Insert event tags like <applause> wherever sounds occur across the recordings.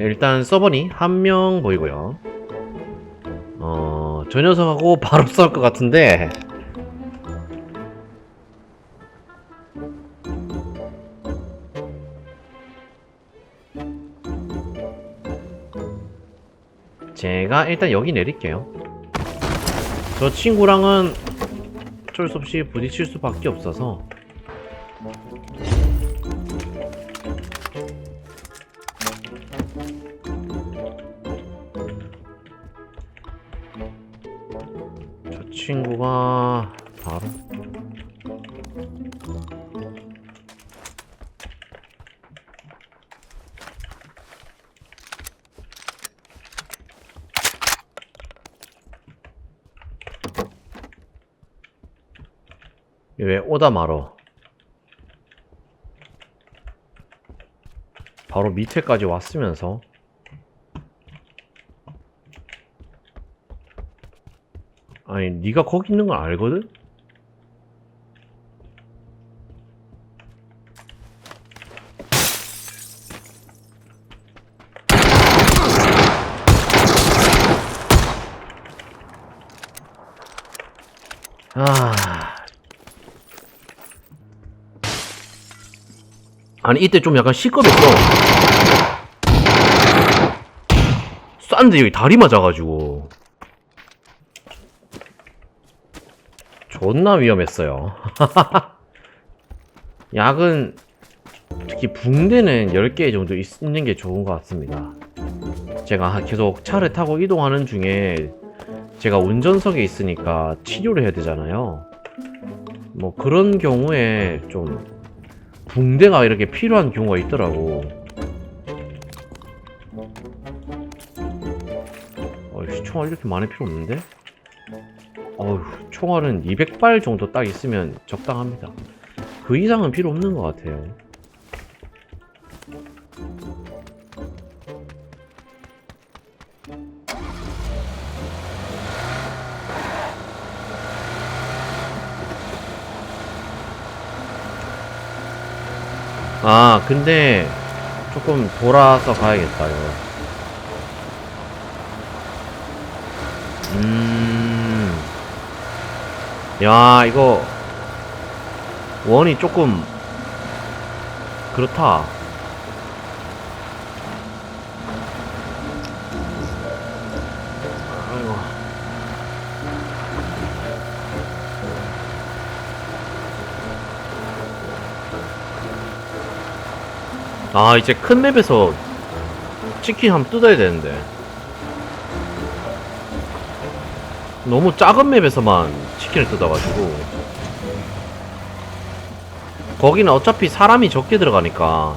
일단 서버니 한 명 보이고요. 어, 저 녀석하고 <laughs> 바로 싸울 것 같은데. 제가 일단 여기 내릴게요. 저 친구랑은 어쩔 수 없이 부딪힐 수밖에 없어서 친구가 바로 왜 오다 말어 바로 밑에까지 왔으면서 아니 네가 거기 있는 걸 알거든? 아. 아니 이때 좀 약간 시끄럽어. 싼데 여기 다리 맞아가지고 존나 위험했어요 <laughs> 약은 특히 붕대는 10개 정도 있- 있는 게 좋은 것 같습니다 제가 계속 차를 타고 이동하는 중에 제가 운전석에 있으니까 치료를 해야 되잖아요 뭐 그런 경우에 좀 붕대가 이렇게 필요한 경우가 있더라고. 어이씨, 총알 이렇게 많이 필요 없는데? 어휴, 총알은 200발 정도 딱 있으면 적당합니다. 그 이상은 필요 없는 것 같아요. 아, 근데 조금 돌아서 가야겠다, 이거. 음. 야, 이거 원이 조금 그렇다. 아 이제 큰 맵에서 치킨 한번 뜯어야 되는데 너무 작은 맵에서만 치킨을 뜯어가지고 거기는 어차피 사람이 적게 들어가니까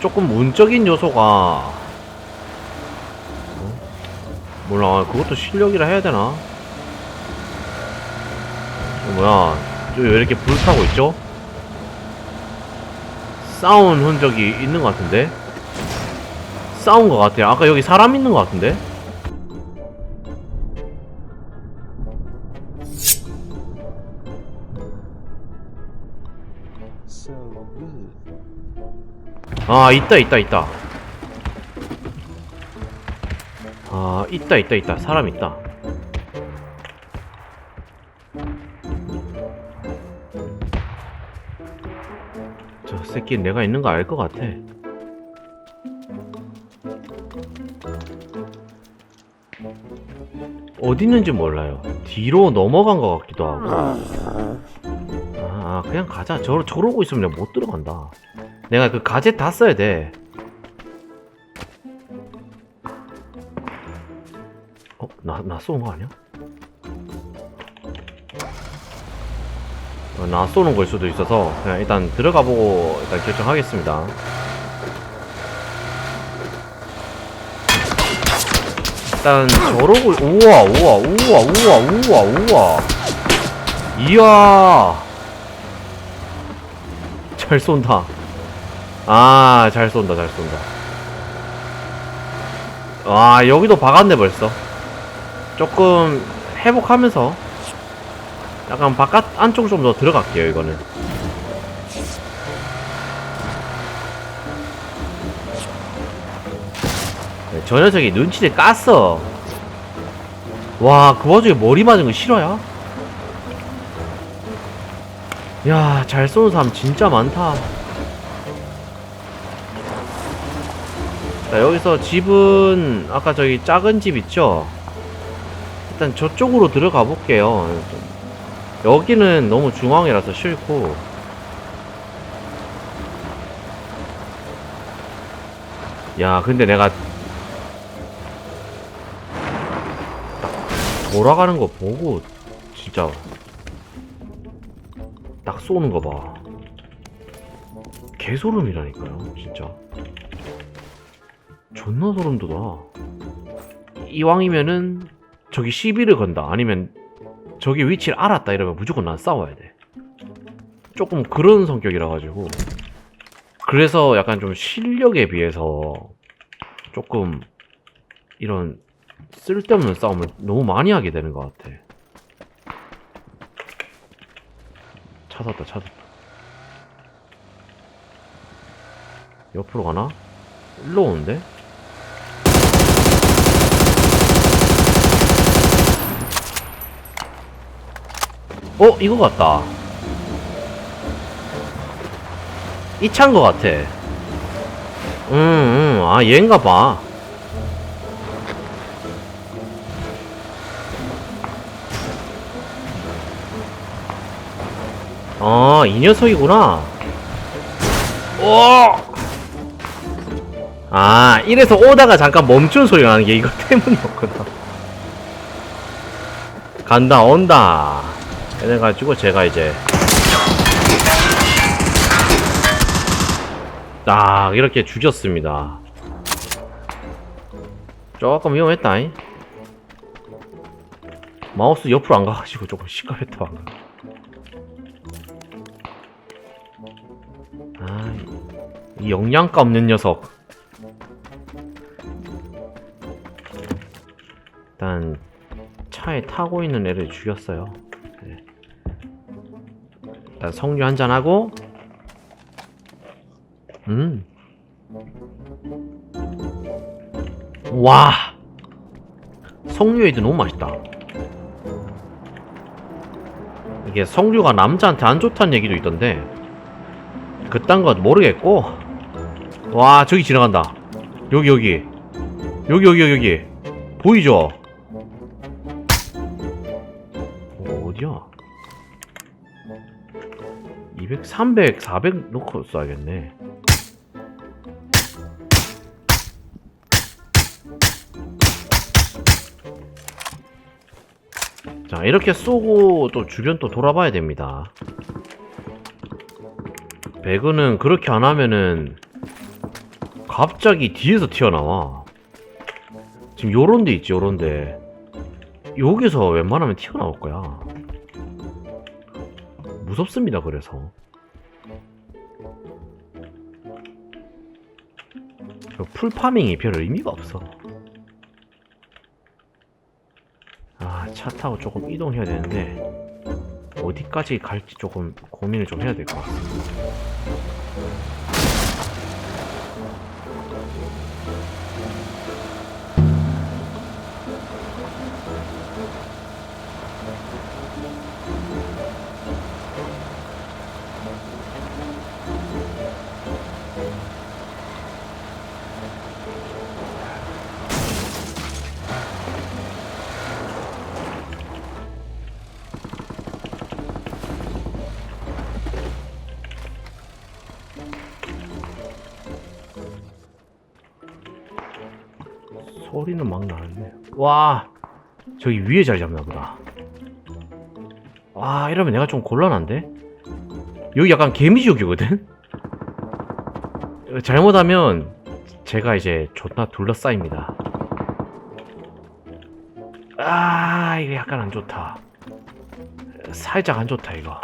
조금 운적인 요소가 어? 몰라 그것도 실력이라 해야 되나? 어, 뭐야 왜 이렇게 불 타고 있죠? 싸운 흔적이 있는 것 같은데? 싸운 것 같아요. 아까 여기 사람 있는 것 같은데? 아, 있다, 있다, 있다. 아, 있다, 있다, 있다. 사람 있다. 저 새끼 내가 있는 거 알 것 같아. 어디 있는지 몰라요. 뒤로 넘어간 것 같기도 하고. 아, 아, 그냥 가자. 저, 저러고 있으면 내가 못 들어간다. 내가 그 가젯 다 써야 돼. 어? 나, 나 쏘는 거 아니야? 어, 나 쏘는 걸 수도 있어서 그냥 일단 들어가 보고 일단 결정하겠습니다. 일단 저러고 우와 우와 우와 우와 우와 우와 이야 잘 쏜다. 아, 잘 쏜다, 잘 쏜다. 아, 여기도 박았네, 벌써. 조금 회복하면서 약간 바깥, 안쪽 좀 더 들어갈게요, 이거는. 저 녀석이 눈치를 깠어. 와, 그 와중에 머리 맞은 거 싫어요? 야, 잘 쏘는 사람 진짜 많다. 자, 여기서 집은, 아까 저기 작은 집 있죠? 일단 저쪽으로 들어가 볼게요. 여기는 너무 중앙이라서 싫고. 야, 근데 내가 돌아가는 거 보고 진짜 딱 쏘는 거 봐. 개소름이라니까요, 진짜. 존나 소름 돋아. 이왕이면은 저기 시비를 건다. 아니면 저기 위치를 알았다 이러면 무조건 난 싸워야 돼. 조금 그런 성격이라 가지고 그래서 약간 좀 실력에 비해서 조금 이런 쓸데없는 싸움을 너무 많이 하게 되는 것 같아. 찾았다, 찾았다. 옆으로 가나? 일로 오는데? 어, 이거 같다. 이 차인 것 같아. 음, 음, 아, 얘인가 봐. 아, 이 녀석이구나. 오! 아, 이래서 오다가 잠깐 멈춘 소리가 나는 게 이거 <laughs> 때문이었구나. 간다, 온다. 이래가지고 제가 이제. 딱, 이렇게 죽였습니다. 조금 위험했다잉. 마우스 옆으로 안 가가지고 조금 시끄럽다, 방금. 아, 이 영양가 없는 녀석. 일단 차에 타고 있는 애를 죽였어요. 네. 일단 석류 한 잔 하고, 음, 와, 석류에도 너무 맛있다. 이게 석류가 남자한테 안 좋다는 얘기도 있던데. 그딴 건 모르겠고 와 저기 지나간다 여기 여기 여기 여기 여기 보이죠? 300, 400 놓고 쏴야겠네 자 이렇게 쏘고 또 주변 또 돌아봐야 됩니다 배그는 그렇게 안 하면은 갑자기 뒤에서 튀어나와. 지금 요런 데 있지, 요런 데. 여기서 웬만하면 튀어나올 거야. 무섭습니다, 그래서. 풀파밍이 별 의미가 없어. 아, 차 타고 조금 이동해야 되는데, 어디까지 갈지 조금 고민을 좀 해야 될 것 같습니다. 소리는 막 나는데. 와, 저기 위에 자리 잡나 보다. 와, 이러면 내가 좀 곤란한데? 여기 약간 개미지옥이거든? 어, <laughs> 잘못하면 제가 이제 존나 둘러싸입니다. 아, 이거 약간 안 좋다. 살짝 안 좋다, 이거.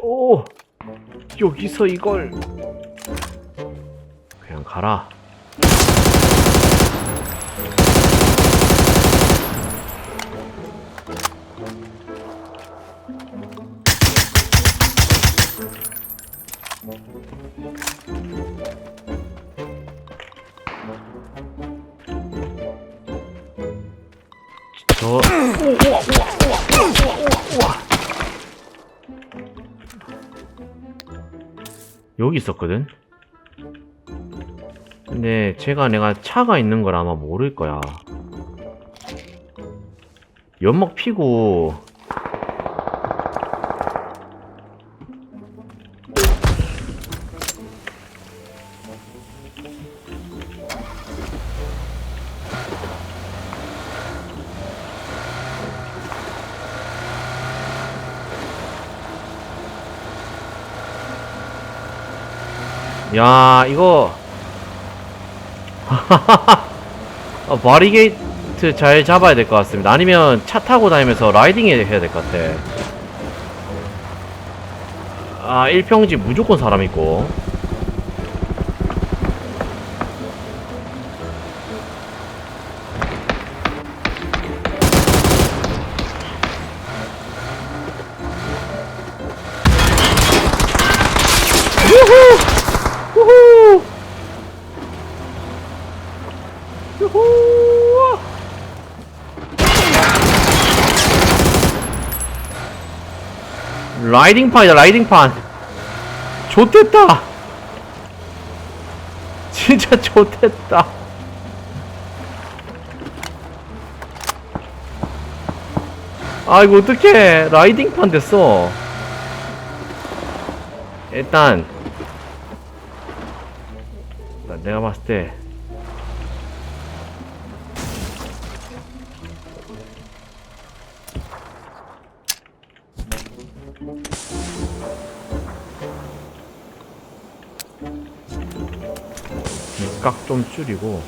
오! 여기서 이걸. 그냥 가라. 여기 있었거든? 근데 제가 내가 차가 있는 걸 아마 모를 거야. 연막 피고 야 이거. <laughs> 어, 바리게이트 잘 잡아야 될 것 같습니다. 아니면 차 타고 다니면서 라이딩 해야 될 것 같아. 아 1평지 무조건 사람 있고 유후! 라이딩판이다 라이딩판. 좋댔다. 진짜 좋댔다. 아이고 어떡해. 라이딩판 됐어. 일단 내가 봤을 때 각 좀 줄이고.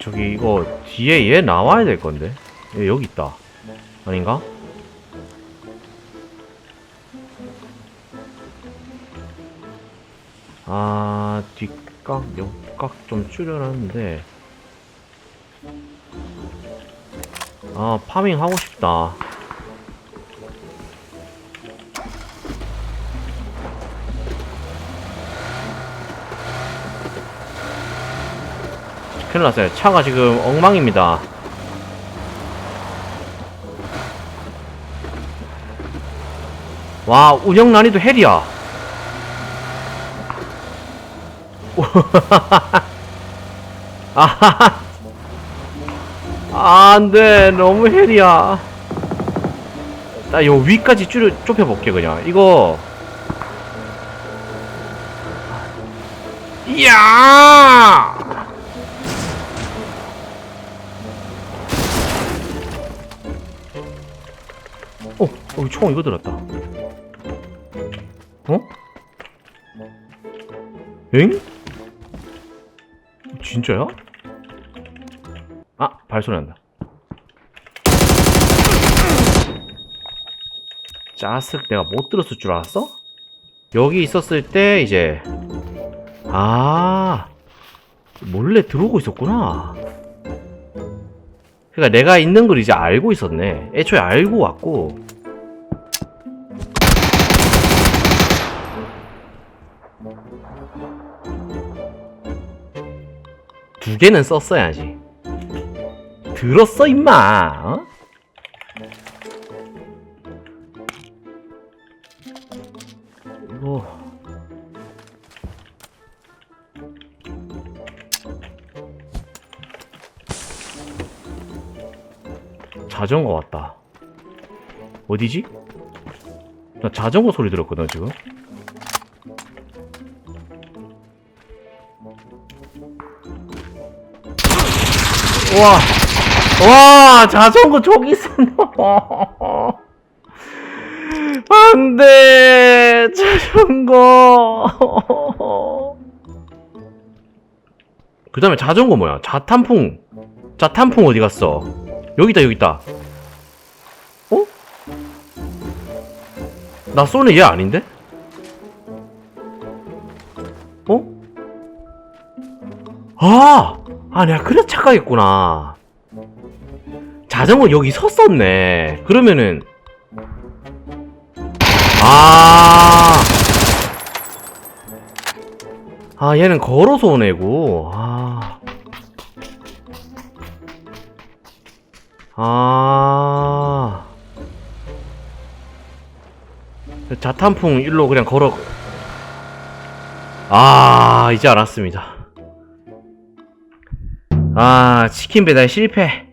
저기 이거 뒤에 얘 나와야 될 건데. 얘 여기 있다. 아닌가? 아 뒷각 옆각 좀 줄여놨는데 아 파밍 하고 싶다. 큰일 났어요. 차가 지금 엉망입니다. 와 운영 난이도 헬이야. <laughs> 아하하 아, 안 돼 너무 헬이야 나 요 위까지 줄여 좁혀볼게 그냥 이거 이야 어, 어, 총 이거 들었다. 어? 엥? 진짜야? 아, 발소리 난다. 짜쓱 내가 못 들었을 줄 알았어? 여기 있었을 때 이제 아 몰래 들어오고 있었구나. 그러니까 내가 있는 걸 이제 알고 있었네. 애초에 알고 왔고. 두 개는 썼어야지. 들었어 임마. 어? 이거 자전거 왔다. 어디지? 나 자전거 소리 들었거든 지금. 와, 와 자전거 저기 있었나? 안돼 자전거. 그 다음에 자전거 뭐야? 자탄풍. 자탄풍 어디 갔어? 여기 있다 여기 있다. 어? 나 쏘는 얘 아닌데? 어? 아! 아, 내가 그래서 착각했구나. 자전거 여기 섰었네. 그러면은, 아. 아, 얘는 걸어서 오네고. 아. 아. 자탄풍 일로 그냥 걸어. 아, 이제 알았습니다. 아, 치킨 배달 실패.